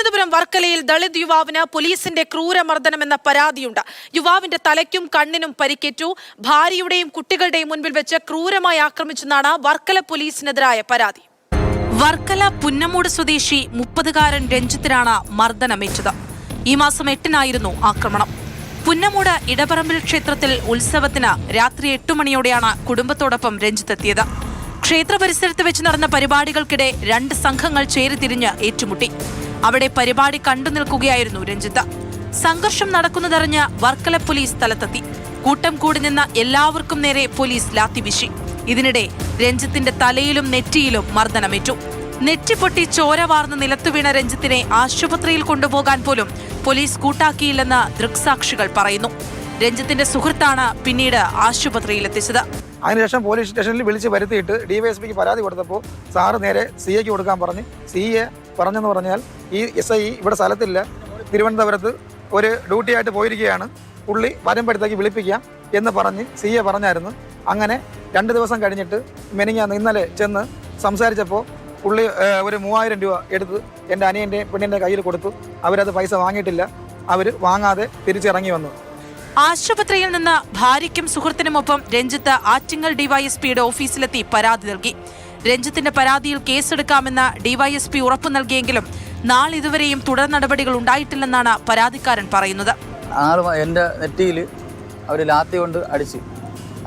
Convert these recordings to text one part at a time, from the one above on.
തിരുവനന്തപുരം വർക്കലയിൽ ദളിത് യുവാവിന് പോലീസിന്റെ ക്രൂരമർദ്ദനമെന്ന പരാതിയുണ്ട്. യുവാവിന്റെ തലയ്ക്കും കണ്ണിനും പരിക്കേറ്റു. ഭാര്യയുടെയും കുട്ടികളുടെയും മുൻപിൽ വെച്ച് ക്രൂരമായി ആക്രമിച്ചെന്നാണ് വർക്കല പോലീസിനെതിരായ പരാതി. വർക്കല പുന്നമൂട് സ്വദേശി മുപ്പതുകാരൻ രഞ്ജിത്തിനാണ് മർദ്ദനമേറ്റത്. ഈ മാസം എട്ടിനായിരുന്നു ആക്രമണം. പുന്നമൂട് ഇടപറമ്പിൽ ക്ഷേത്രത്തിൽ ഉത്സവത്തിന് രാത്രി എട്ടു മണിയോടെയാണ് കുടുംബത്തോടൊപ്പം രഞ്ജിത്ത് എത്തിയത് ക്ഷേത്ര പരിസരത്ത് വെച്ച് നടന്ന പരിപാടികൾക്കിടെ രണ്ട് സംഘങ്ങൾ ചേരിതിരിഞ്ഞ് ഏറ്റുമുട്ടി. അവിടെ പരിപാടി കണ്ടു നിൽക്കുകയായിരുന്നു രഞ്ജിത്ത്. സംഘർഷം നടക്കുന്നതറിഞ്ഞ് വർക്കല പോലീസ് സ്ഥലത്തെത്തി. കൂട്ടം കൂടി നിന്ന എല്ലാവർക്കും നേരെ പോലീസ് ലാത്തിവീശി ഇതിനിടെ രഞ്ജിത്തിന്റെ തലയിലും നെറ്റിയിലും മർദ്ദനമേറ്റു. നെറ്റിപ്പൊട്ടി ചോര വാർന്ന് നിലത്തുവീണ രഞ്ജിത്തിനെ ആശുപത്രിയിൽ കൊണ്ടുപോകാൻ പോലും പോലീസ് കൂട്ടാക്കിയില്ലെന്ന് ദൃക്സാക്ഷികൾ പറയുന്നു. രഞ്ജിത്തിന്റെ സുഹൃത്താണ് പിന്നീട് ആശുപത്രിയിൽ എത്തിച്ചത് അതിനുശേഷം പോലീസ് സ്റ്റേഷനിൽ വിളിച്ച് വരുത്തിയിട്ട് ഡിവൈഎസ്പിക്ക് പരാതി കൊടുത്തപ്പോൾ സാറ് നേരെ സി എക്ക് കൊടുക്കാൻ പറഞ്ഞ്. സി എ പറഞ്ഞെന്ന് പറഞ്ഞാൽ ഈ എസ് ഐ ഇവിടെ സ്ഥലത്തില്ല. തിരുവനന്തപുരത്ത് ഒരു ഡ്യൂട്ടി ആയിട്ട് പോയിരിക്കുകയാണ്. പുള്ളി വരുമ്പോഴത്തേക്ക് വിളിപ്പിക്കാം എന്ന് പറഞ്ഞ് സി എ പറഞ്ഞായിരുന്നു. അങ്ങനെ രണ്ട് ദിവസം കഴിഞ്ഞിട്ട് മെനിങ്ങാന്ന് ഇന്നലെ ചെന്ന് സംസാരിച്ചപ്പോൾ പുള്ളി ഒരു മൂവായിരം രൂപ എടുത്ത് എന്റെ അനിയന്റെ പെണ്ണിന്റെ കയ്യിൽ കൊടുത്തു. അവരത് പൈസ വാങ്ങിയിട്ടില്ല. അവർ വാങ്ങാതെ തിരിച്ചിറങ്ങി വന്നു. ആശുപത്രിയിൽ നിന്ന് ഭാര്യയ്ക്കും സുഹൃത്തിനുമൊപ്പം രഞ്ജിത്ത് ആറ്റിങ്ങൽ ഡിവൈഎസ്പിയുടെ ഓഫീസിലെത്തി പരാതി നൽകി. രഞ്ജിത്തിന്റെ പരാതിയിൽ കേസെടുക്കാമെന്ന് ഡിവൈഎസ്പി ഉറപ്പു നൽകിയെങ്കിലും നാളിതുവരെയും തുടർ നടപടികൾ ഉണ്ടായിട്ടില്ലെന്നാണ് പരാതിക്കാരൻ പറയുന്നത്. ആൾ എന്റെ നെറ്റിയിൽ അവർ ലാത്തി കൊണ്ട് അടിച്ച്.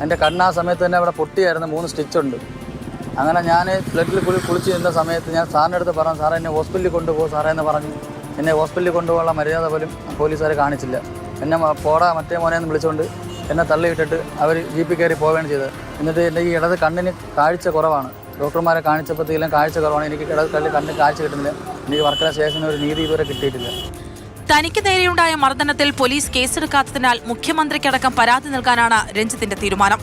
എന്റെ കണ്ണാ സമയത്ത് തന്നെ അവിടെ പൊട്ടിയായിരുന്നു മൂന്ന് സ്റ്റിച്ചുണ്ട്. അങ്ങനെ ഞാൻ ബ്ലഡിൽ കുളി കുളിച്ച് നിന്ന സമയത്ത് ഞാൻ സാറിന്റെ അടുത്ത് പറഞ്ഞു സാറേ എന്നെ ഹോസ്പിറ്റലിൽ കൊണ്ടുപോകും സാറേ എന്ന് പറഞ്ഞു. എന്നെ ഹോസ്പിറ്റലിൽ കൊണ്ടുപോകാനുള്ള മര്യാദ പോലും പോലീസുകാർ കാണിച്ചില്ല. എന്നെ പോടാ മറ്റേ മോനെ എന്ന് വിളിച്ചുകൊണ്ട് എന്നെ തള്ളിയിട്ടിട്ട് അവർ ജീപ്പിൽ കയറി പോവുകയാണ് ചെയ്തത്. എന്നിട്ട് എന്റെ ഈ ഇടത് കണ്ണിന് കാഴ്ച കുറവാണ്. ഡോക്ടർമാരെ കാണിച്ചപ്പോഴത്തേക്കും കാഴ്ച കുറവാണ്. എനിക്ക് കല്ല് കണ്ണ് കാഴ്ച കിട്ടുന്നില്ല. എനിക്ക് വർക്കല ശേഷം ഒരു നീതി ഇതുവരെ കിട്ടിയിട്ടില്ല. തനിക്ക് നേരെയുണ്ടായ മർദ്ദനത്തിൽ പോലീസ് കേസെടുക്കാത്തതിനാൽ മുഖ്യമന്ത്രിക്കടക്കം പരാതി നൽകാനാണ് രഞ്ജിത്തിന്റെ തീരുമാനം.